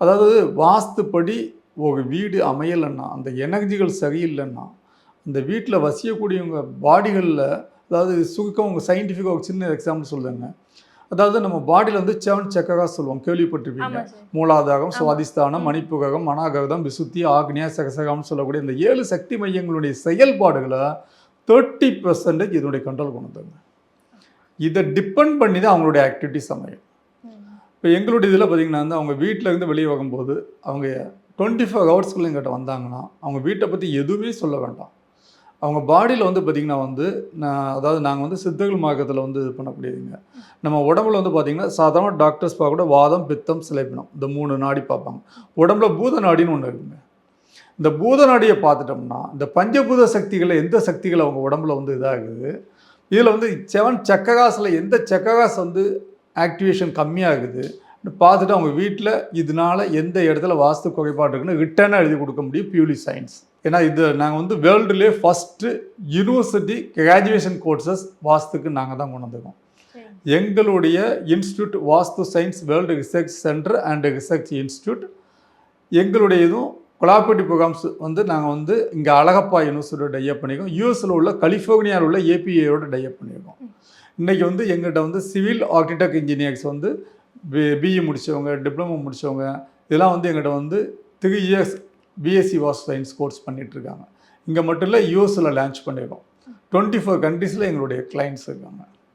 அதாவது வாஸ்துப்படி ஒரு வீடு அமையலைன்னா அந்த எனர்ஜிகள் சரியில்லைன்னா அந்த வீட்டில் வசியக்கூடியவங்க பாடிகளில் அதாவது சுருக்கம் உங்கள் சயின்டிஃபிக்காக ஒரு சின்ன எக்ஸாம்பிள் சொல்லுங்க. அதாவது நம்ம பாடியில் வந்து செவன் சக்கரா சொல்லுவோம் கேள்விப்பட்டிருப்பீங்க. மூலாதாரம். சுவாதிஸ்தானம் மணிப்புககம் மனாகரதம் விசுத்தி ஆக்னியா சகசகம்னு சொல்லக்கூடிய இந்த ஏழு சக்தி மையங்களுடைய செயல்பாடுகளை தேர்ட்டி பர்சன்டேஜ் இதனுடைய கண்ட்ரோல் கொண்டு வந்தாங்க இதை டிபெண்ட் பண்ணி தான் அவங்களுடைய ஆக்டிவிட்டிஸ் அமையும். இப்போ எங்களுடைய இதில் பார்த்தீங்கன்னா வந்து அவங்க வீட்டில் இருந்து வெளியே வரும்போது அவங்க டுவெண்ட்டி ஃபோர் ஹவர்ஸ்க்குள்ள எங்கிட்ட வந்தாங்கன்னா அவங்க வீட்டை பற்றி எதுவுமே சொல்ல வேண்டாம். அவங்க பாடியில் வந்து பார்த்திங்கன்னா வந்து நான் அதாவது நாங்கள் வந்து சித்தர்கள் மார்க்கத்தில் வந்து இது பண்ணக்கூடியதுங்க. நம்ம உடம்புல வந்து பார்த்திங்கன்னா சாதாரண டாக்டர்ஸ் பார்க்க கூட வாதம் பித்தம் சிலைப்பினம் இந்த மூணு நாடி பார்ப்பாங்க. உடம்புல பூத நாடின்னு ஒன்று இருக்குங்க. இந்த பூத நாடியை பார்த்துட்டோம்னா இந்த பஞ்சபூத சக்திகளை எந்த சக்திகள் அவங்க உடம்புல வந்து இதாகுது? இதில் வந்து செவன் சக்ககாசில் எந்த சக்ககாஸ் வந்து ஆக்டிவேஷன் கம்மியாகுது. பார்த்துட்டு அவங்க வீட்டில் இதனால எந்த இடத்துல வாஸ்து குறைபாடு இருக்குன்னு ரிட்டர்னாக எழுதி கொடுக்க முடியும் பியூலி சயின்ஸ் ஏன்னா இது நாங்கள் வந்து வேர்ல்டுலேயே ஃபஸ்ட்டு யூனிவர்சிட்டி கிராஜுவேஷன் கோர்சஸ் வாஸ்துக்கு நாங்கள் தான் கொண்டு வந்திருக்கோம். எங்களுடைய institute Vastu science world research centre and research institute எங்களுடைய இதுவும் கொலாப்பட்டி ப்ரோக்ராம்ஸ் வந்து நாங்கள் வந்து இங்கே அழகப்பா யூனிவர்சிட்டியோட டைப் பண்ணியிருக்கோம். யூஎஸில் உள்ள கலிஃபோர்னியாவில் உள்ள ஏபிஏயோட டைப் பண்ணியிருக்கோம். இன்றைக்கி வந்து எங்கள்கிட்ட வந்து சிவில் ஆர்கிடெக்ட் இன்ஜினியர்ஸ் வந்து பி பிஇ முடித்தவங்க டிப்ளமோ முடித்தவங்க இதெல்லாம் வந்து எங்கள்கிட்ட வந்து three years BSc Vastu science course பண்ணிகிட்ருக்காங்க இங்கே மட்டும் இல்லை யூஎஸில் லான்ச் பண்ணியிருக்கோம். டுவெண்ட்டி ஃபோர் கண்ட்ரீஸில் எங்களுடைய கிளைண்ட்ஸ் இருக்காங்க.